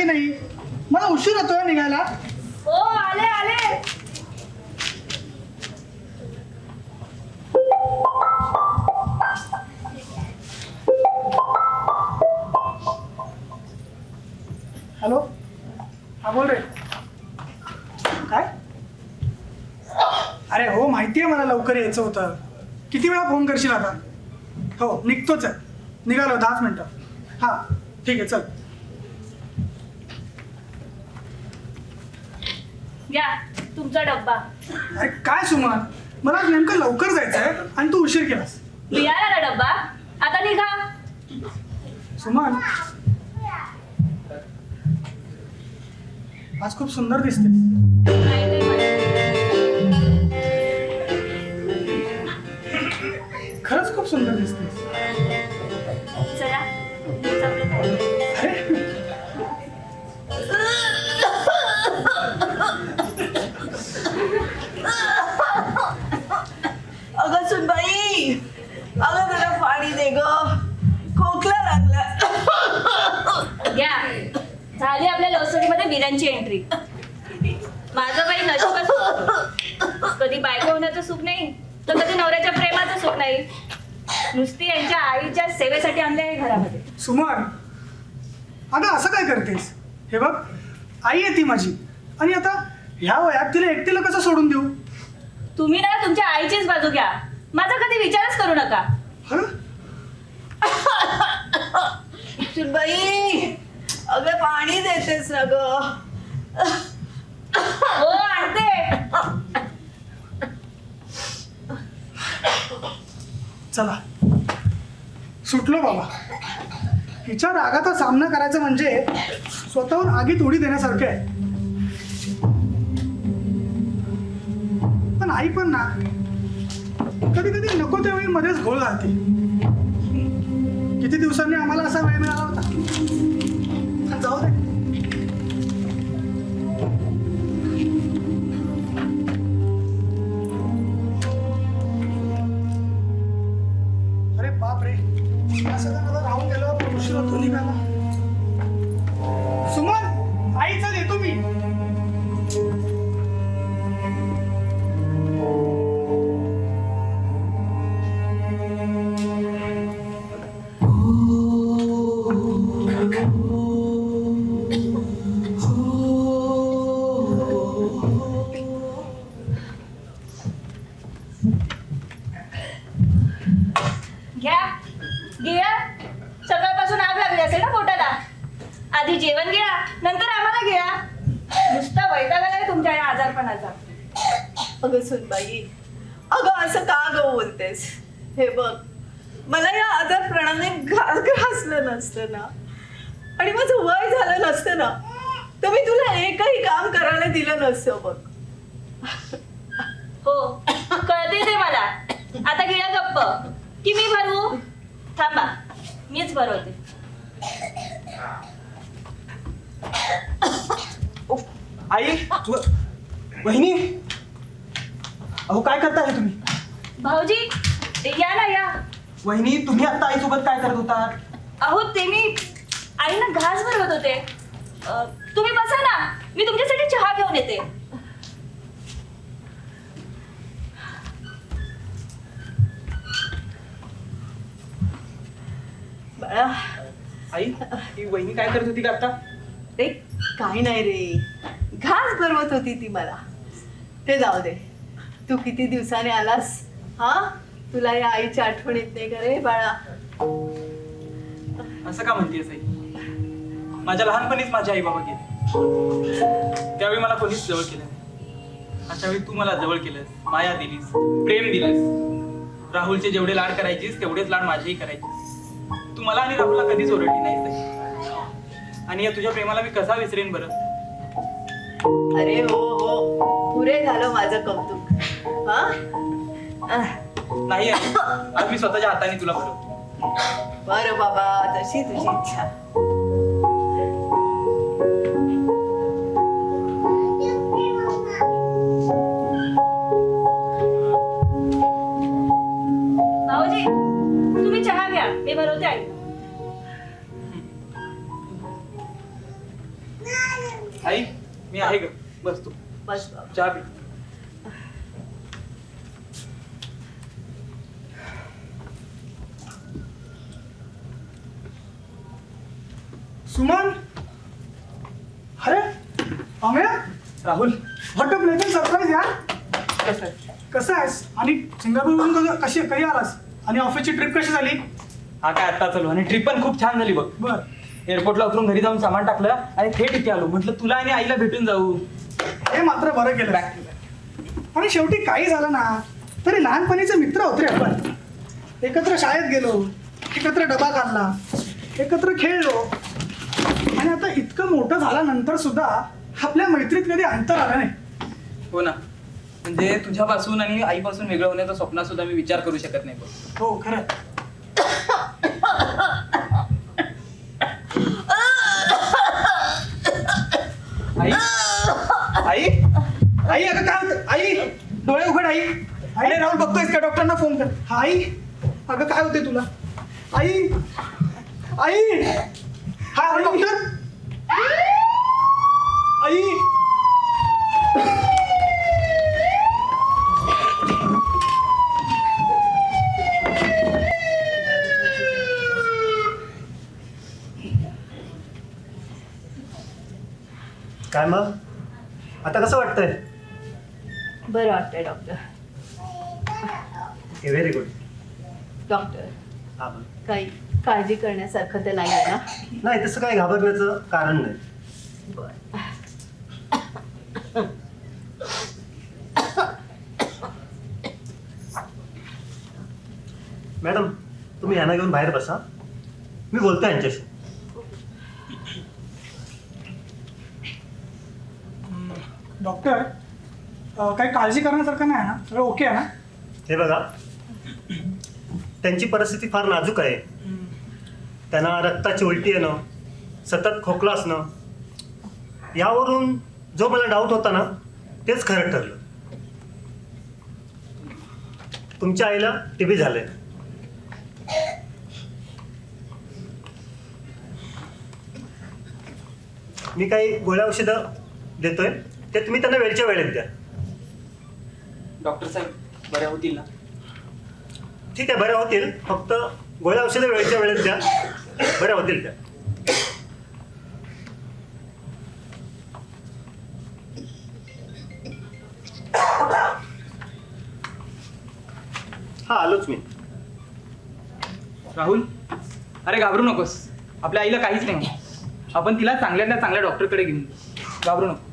की नाही? मला उशीर होतोय निघायला. हो आले आले. हॅलो? हा बोल रे. काय? अरे हो माहिती आहे मला लवकर यायचं होतं. किती वेळा फोन करशील आता? हो निघतोच आहे. निघालो दहाच मिनटं. हां ठीक आहे चल. घ्या तुमचा डब्बा. अरे काय सुमन? मला आज नेमकं लवकर जायचं आहे आणि तू उशीर केलास. मिळाला ना डब्बा. आता निघा. सुमन. आज खूप सुंदर दिसते नाही नाही म्हणत. खरंच खूप सुंदर दिसते चला. अरे वीरांची एंट्री माझं काही नशीबच. कधी बायको होण्याचं सुख नाही तर कधी नवऱ्याच्या प्रेमाचं सुख नाही. नुसती यांच्या आईच्या सेवेसाठी आणले आहे घरामध्ये. सुमन अगं असं काय करतेस? हे बघ आई आहे ती माझी. आणि आता ह्या वयात तिला एकटीला कसं सोडून देऊ? तुम्ही ना तुमच्या आईचीच बाजू घ्या. माझा कधी विचारच करू नका. हं? सुनबाई! अगं पाणी देतेस ना ग. हो आणते. चला. सुटलो बाबा. हिच्या रागाचा सामना करायचा म्हणजे स्वतःहून आगीत उडी देण्यासारखं आहे. पण आई पण ना कधी कधी नको त्यावेळी मध्येच घोळ घालते. किती दिवसांनी आम्हाला असा वेळ मिळाला होता? घ्या. घ्या. सकाळपासून आग लागली असेल ना पोटाला. आधी जेवण घ्या नंतर आम्हाला घ्या. नुसता वैताग आलाय तुमच्या या आजारपणाचा. अगं सुनबाई अगं असं का ग बोलतेस? हे बघ मला या आजारपणाने घास घासलं नसतं ना. आणि माझं वय झालं नसतं ना तर मी तुला एकही काम करायला दिलं नसतं बघ. हो कळते ते मला. आता गिळा गप्प. की मी भरू? थांबा मीच भरवते. आई व- वहिनी? अहो काय करता हे तुम्ही? भाऊजी या ना या. वहिनी तुम्ही आता आईसोबत काय करत होता? अहो ते मी आईना घास भरवत होते. अ, तुम्ही बसा ना मी तुमच्यासाठी चहा घेऊन येते. आई ही वहिनी काय करत होती का आता? रे काही नाही रे. घास भरवत होती ती मला. ते जाऊ दे. तू किती दिवसाने आलास? हा? तुला या आईची आठवण येत नाही का रे बाळा? असं का म्हणतेस आई? माझ्या लहानपणीच माझे आई बाबा गेले. त्यावेळी मला कोणीच जवळ केलं नाही. अशा वेळी तू मला जवळ केलंस माया दिलीस प्रेम दिलंस. राहुलचे जेवढे लाड करायचीस तेवढेच लाड माझेही करायचे तू मला आणि राहुलला कधीच ओरडली ताई. आणि या तुझ्या प्रेमाला मी कसा विसरेन बरं? अरे हो हो. पुरे झालं माझं कौतुक. हा? नाही. आज मी स्वतःच्या हाताने तुला भरवतो. बरं बाबा जशी तुझी इच्छा. बस तू. बस चहा पी. सुमन? अरे Amey? Rahul. What a pleasant surprise यार. कसं? आहे कसं आहेस? आणि सिंगापूरवरून कसं- कशी कधी आलास? आणि ऑफिसची ट्रिप कशी झाली? हा काय आता चालू. आणि ट्रिप पण खूप छान झाली बघ. बर. एअरपोर्टला उतरून घरी जाऊन सामान टाकलं आणि थेट इथे आलो. म्हटलं तुला आणि आईला भेटून जाऊ. हे मात्र बरं केलं. आणि शेवटी काही झालं ना तरी लहानपणीचे मित्र होते आपण. एकत्र शाळेत गेलो एकत्र डबा काढला एकत्र खेळलो. आणि आता इतकं मोठं झाल्यानंतर सुद्धा आपल्या मैत्रीत कधी अंतर आलं नाही. हो ना. म्हणजे तुझ्यापासून आणि आईपासून वेगळं होण्याचं स्वप्न सुद्धा मी विचार करू शकत नाही हो खरं. आई. अरे राहुल बघतोयस का? डॉक्टरांना फोन कर. हा, आई. अगं काय होते तुला? आई. आई. हा डॉक्टर. आई. काय मग? आता कसं वाटतंय? बरं वाटतंय डॉक्टर व्हेरी गुड डॉक्टर. काही काळजी करण्यासारखं ते नाही आहे ना? नाही तसं काही घाबरण्याचं कारण नाही. बरं. मॅडम तुम्ही यांना घेऊन बाहेर बसा. मी बोलतो यांच्याशी. डॉक्टर अं, काही काळजी करण्यासारखं नाही ना? सगळं ओके आहे ना? हे बघा. त्यांची परिस्थिती फार नाजूक आहे. त्यांना रक्ताची उलटी येणं सतत खोकला असणं यावरून जो मला डाऊट होता ना तेच खरं ठरलं. तुमच्या आईला टी बी झालंय. मी काही गोळ्या औषधं देतोय. ते तुम्ही त्यांना वेळच्या वेळेत द्या. डॉक्टर साहेब बऱ्या होतील ना? ठीक आहे बऱ्या होतील. फक्त गोळ्या औषधं वेळेच्या वेळेत द्या. बऱ्या होतील त्या. हा आलोच मी. राहुल अरे घाबरू नकोस. आपल्या आईला काहीच नाही होणार. आपण तिला चांगल्यातल्या चांगल्या डॉक्टरकडे घेऊन जाऊ. घाबरू नको.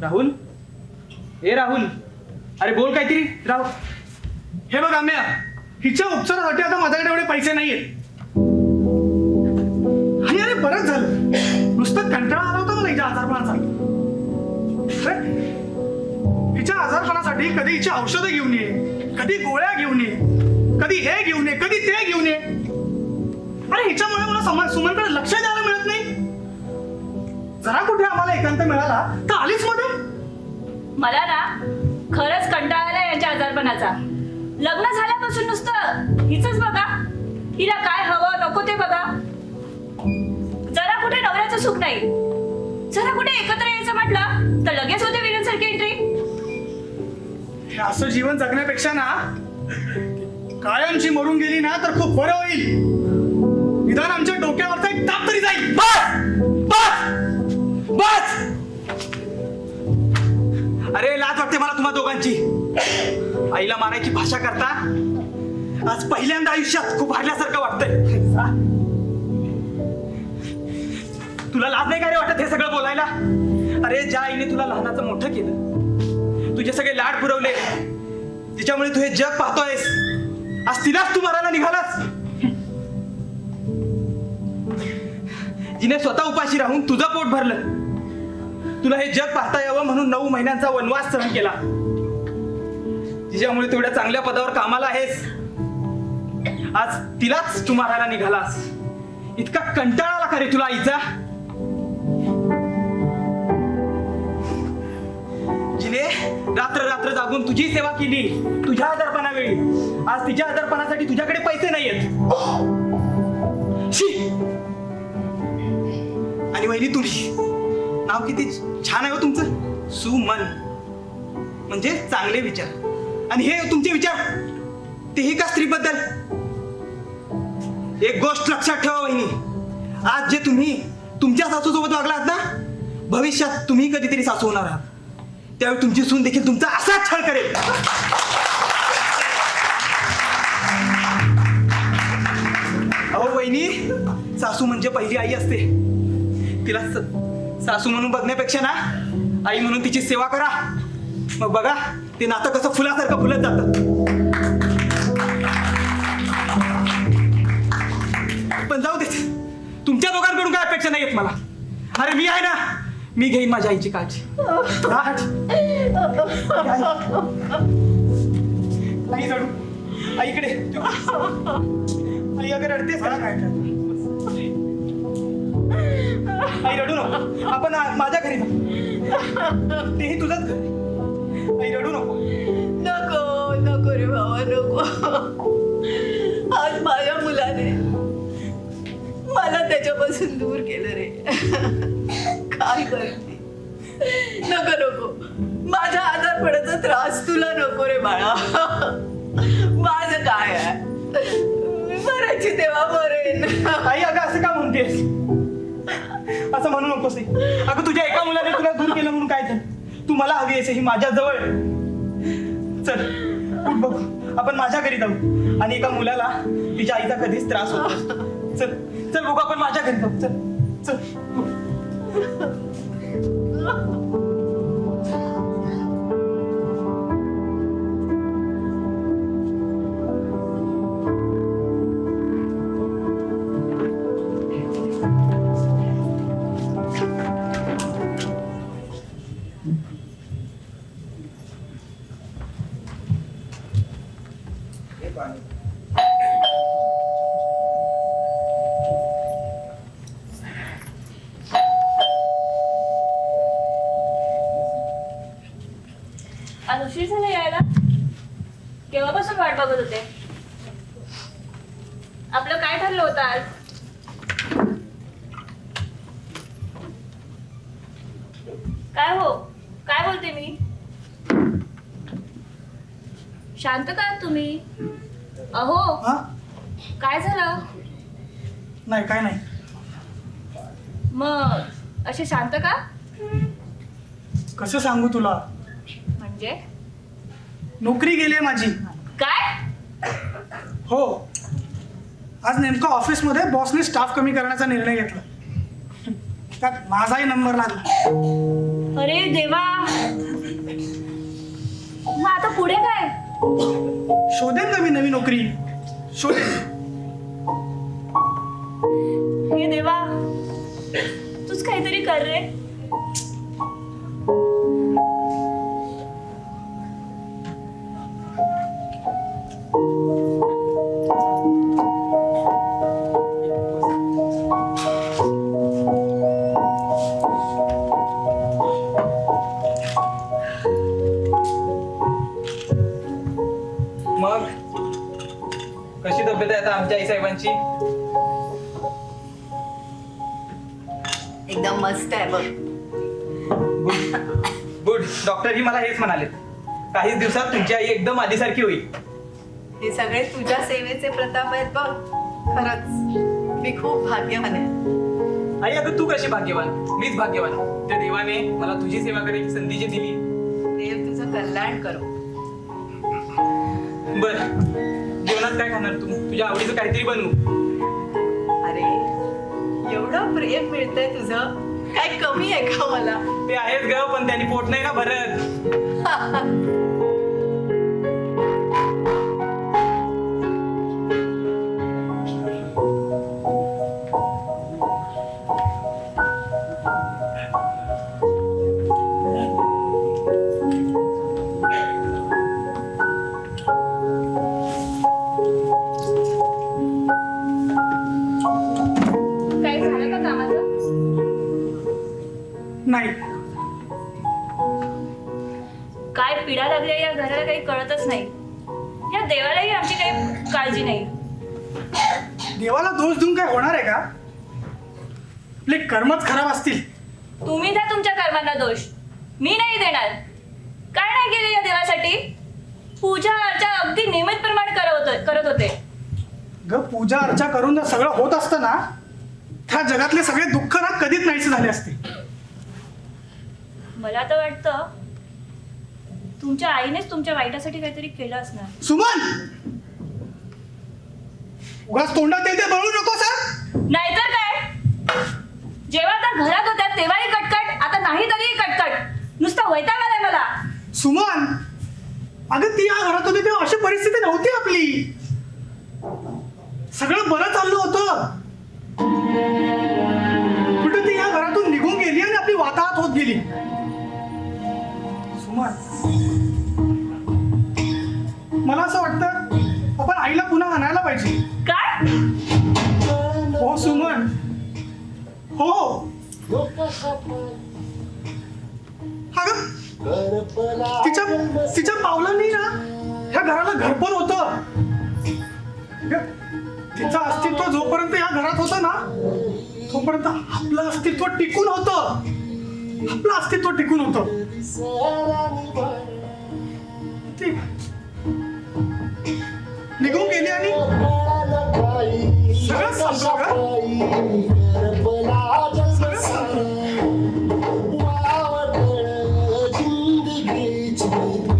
राहुल? ए राहुल. अरे बोल काहीतरी राहुल. हे बघ आम्या हिच्या उपचारासाठी आता माझ्याकडे एवढे पैसे नाहीयेत. आणि अरे बरंच झालं. नुसतं कंटाळा आला होता मला हिच्या आजारपणाचा. अरे, हिच्या आजारपणासाठी कधी हिची औषधं घेऊन ये कधी गोळ्या घेऊन ये कधी हे घेऊन ये कधी ते घेऊन ये. अरे हिच्यामुळे मला समा सुमनकडे लक्ष द्यायला मिळत नाही. जरा कुठे आम्हाला एकांत मिळाला तर आलीच मध्ये मला ना खरंच कंटाळा आलाय यांच्या आजारपणाचा. लग्न झाल्यापासून नुसतं हिचंच बघा. हिला काय हवं नको ते बघा. जरा कुठे नवऱ्याचं सुख नाही. जरा कुठे एकत्र यायचं म्हटलं तर लगेच होते विलनसारखी एंट्री असं जीवन जगण्यापेक्षा ना कायमची मरून गेली ना तर खूप बरं होईल. निदान आमच्या डोक्यावरचा एक ताप तरी जाईल. बस! बस! बस! अरे लाज वाटते मला तुम्हा दोघांची. आईला मारायची भाषा करता? आज पहिल्यांदा आयुष्यात खूप हारल्यासारखं वाटतंय. तुला लाज नाही का रे वाटत हे सगळं बोलायला? अरे ज्या आईने तुला लहानाचं मोठं केलं तुझे सगळे लाड पुरवले तिच्यामुळे तू हे जग पाहतोयस आज तिलाच तू मरायला निघालास. जिने स्वतः उपाशी राहून तुझं पोट भरलं. तुला हे जग पाहता यावं म्हणून नऊ महिन्यांचा वनवास सहन केला. तिच्यामुळे तेवढ्या चांगल्या पदावर कामाला आहेस. आज तिलाच तू मारायला निघालास. इतका कंटाळा आला का रे तुला आईचा? जिने रात्र रात्र जागून तुझी सेवा केली तुझ्या आजारपणा वेळी. आज तिच्या आजारपणासाठी तुझ्याकडे पैसे नाहीयेत. शी! आणि वहिनी तुळशी नाव किती छान आहे हो तुमचं? सुमन. म्हणजे चांगले विचार. आणि हे तुमचे विचार तेही का स्त्रीबद्दल? एक गोष्ट लक्षात ठेवा वहिनी. आज जे तुम्ही तुमच्या सासूसोबत वागलात ना भविष्यात तुम्ही कधीतरी सासू होणार आहात. त्यावेळी तुमची सून देखील तुमचा असाच छळ करेल. अहो वहिनी सासू म्हणजे पहिली आई असते. तिला सासू म्हणून बघण्यापेक्षा ना आई म्हणून तिची सेवा करा. मग बघा ते नातं कसं फुलासारखं फुलत जातं. पण जाऊ देत तुमच्या दोघांकडून काय अपेक्षा नाही येत मला. अरे मी आहे ना मी घेईन माझ्या आईची काळजी. आई रडू. आईकडे आई अगर रडतेस का? काय आई रडू नको. आपण आ- माझ्या घरी जाऊ तेही तुझंच घर. आहे. आई रडू नको. नको नको रे बाबा नको. आज माझ्या मुलाने मला त्याच्यापासून दूर केलं रे. काय करते? नको नको. माझ्या आजारपणाचा त्रास तुला नको रे बाळा. माझं काय आहे? मी मरायची तेव्हा मरेन. आई अगं असं का म्हणतेस? असं म्हणू नकोस अगं तुझ्या एका मुलाने तुला दूर केलं म्हणून काय झालं? तू मला हवी आहेस ही माझ्या जवळ चल उठ बघू. आपण माझ्या घरी जाऊ. आणि एका मुलाला तिच्या आईचा कधीच त्रास होतो चल चल बघू आपण माझ्या घरी जाऊ. चल चल उशीर झाला यायला. केव्हापासून वाट बघत होते? आपलं काय ठरलं होतं आज? काय हो? काय बोलते मी? शांत का तुम्ही? अहो हा? काय झालं? नाही काय नाही. मग असे शांत का? कसं सांगू तुला? म्हणजे? नोकरी गेली आहे माझी. काय? हो. आज नेमकं ऑफिसमध्ये बॉसने स्टाफ कमी करण्याचा निर्णय घेतला. त्यात माझाही नंबर लागला. अरे देवा. मग आता पुढे काय? शोधेन का मी नवी नोकरी? शोधेन. हे देवा. तूच काहीतरी कर रे. आहे आता आमच्या आई साहेबांची. एकदम मस्त आहे बघ. गुड गुड डॉक्टरही मला हेच म्हणाले. काहीच दिवसात तुमची आई एकदम आधीसारखी होईल. हे सगळे तुझ्या सेवेचे प्रताप आहेत बघ. खरंच. मी खूप भाग्यवान आहे. आई अगं तू कशी भाग्यवान? मीच भाग्यवान. त्या देवाने मला तुझी सेवा करायची संधी जी दिली. देव तुझं कल्याण करो. बर. जेवणात काय खाणार तू? तुझ्या आवडीचं काहीतरी बनवू. अरे एवढं प्रेम मिळतंय तुझं? काय कमी आहे का मला? ते आहेच ग पण त्यांनी पोट नाही ना भरत. पूजा अर्चा अगदी नियमितप्रमाणे करत होते करत होते. ग पूजा अर्चा करून जर सगळं होत असतं ना त्या जगातले सगळे दुःख ना कधीच नाहीसे झाले असते. मला तर वाटतं तुमच्या आईनेच तुमच्या वाईटासाठी काहीतरी केलं असणार. सुमन! उगाच तोंडात येते बळू नको सर. नाहीतर काय? जेव्हा त्या घरात होत्या तेव्हाही कटकट आता नाही तरीही कटकट. नुसतं वैताग आलाय मला. सुमन! अगं ती या घरात होती तेव्हा अशी परिस्थिती नव्हती आपली. सगळं बरं चाललं होतं. कुठे ती या घरातून निघून गेली आणि आपली वाताहत होत गेली. सुमन मला असं वाटतं आपण आईला पुन्हा आणायला पाहिजे. काय? हो सुमन. हो. तिच्या तिच्या पावलांनी ना ह्या घराला घरपण होतं. तिचं अस्तित्व जोपर्यंत या घरात होतं ना तोपर्यंत आपलं अस्तित्व टिकून होत. आपलं अस्तित्व टिकून होतं. निघून गेली आणि सगळं संपलं का? soul.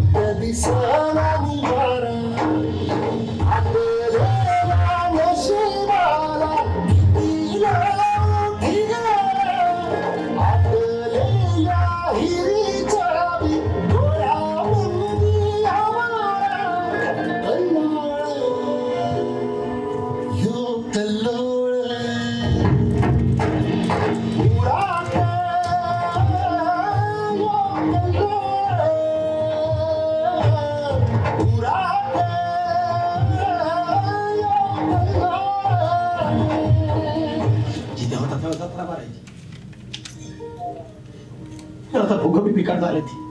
आता भोग बी पिकाट झाले ती.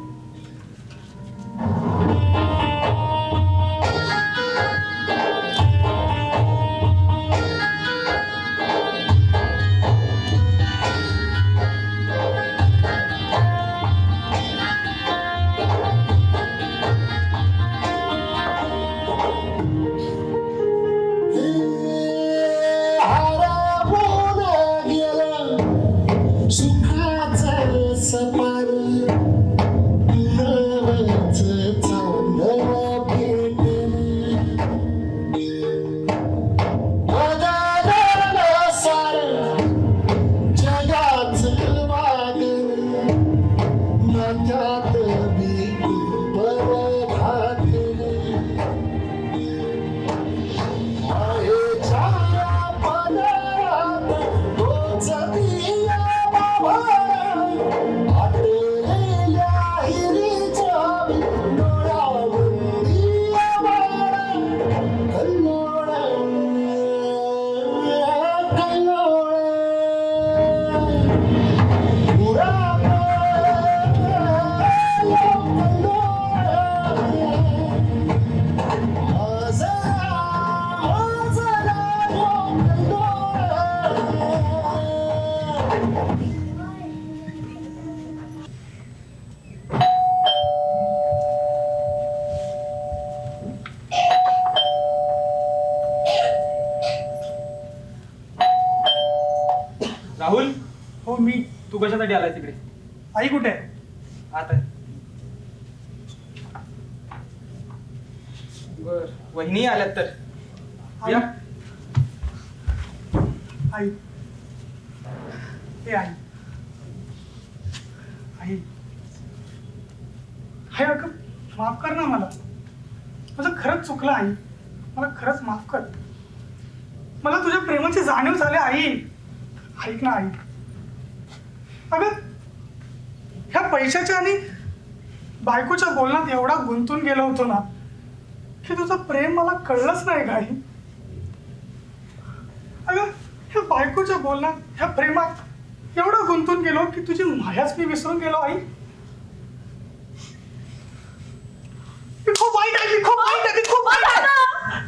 कशासाठी आलाय तिकडे आई कुठे? आहे आता. बर. वहिनी आल्यात तर. या. आई. हे आई. आई. अगं माफ कर ना मला. माझं खरंच चुकलं आई. मला खरंच माफ कर. मला तुझ्या प्रेमाची जाणीव झाली आई. ऐक ना आई. अगं ह्या पैशाच्या आणि बायकोच्या बोलण्यात एवढा गुंतून गेलो होतो ना की तुझं प्रेम मला कळलंच नाही का आई अगं ह्या बायकोच्या बोलण्यात ह्या प्रेमात एवढं गुंतून गेलो की तुझी मायाच मी विसरून गेलो आई. खूप वाईट आहे खूप वाईट आहे थांबा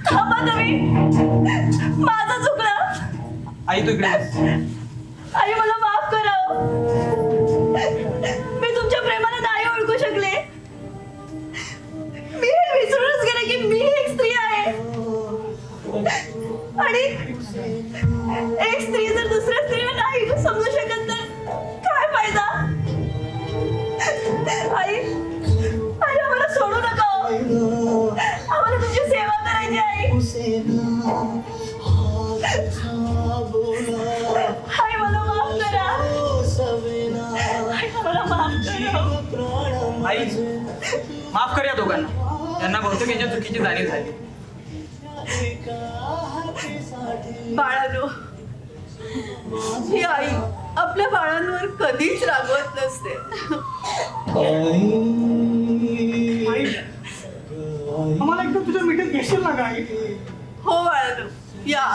थांबा तुम्ही. माझं चुकलं. आई तू इकडे बस. आई मला माफ मी तुमच्या प्रेमाला नाही ओळखू शकले. मी हे विसरूनच गेले की मी एक स्त्री आहे. आणि एक स्त्री जर दुसऱ्या स्त्रीला नाही समजू शकत तर काय फायदा? आई आई आम्हाला सोडू नका हो. आम्हाला तुमची सेवा करायची आई माफ कर या दोघांना. त्यांना बहुतेक यांच्या चुकीची जाणीव झाली. बाळानो ही आई आपल्या बाळांवर कधीच रागवत नसते. आम्हाला एकदा तुझ्या मिठीत घेशील ना काय हो बाळानो या.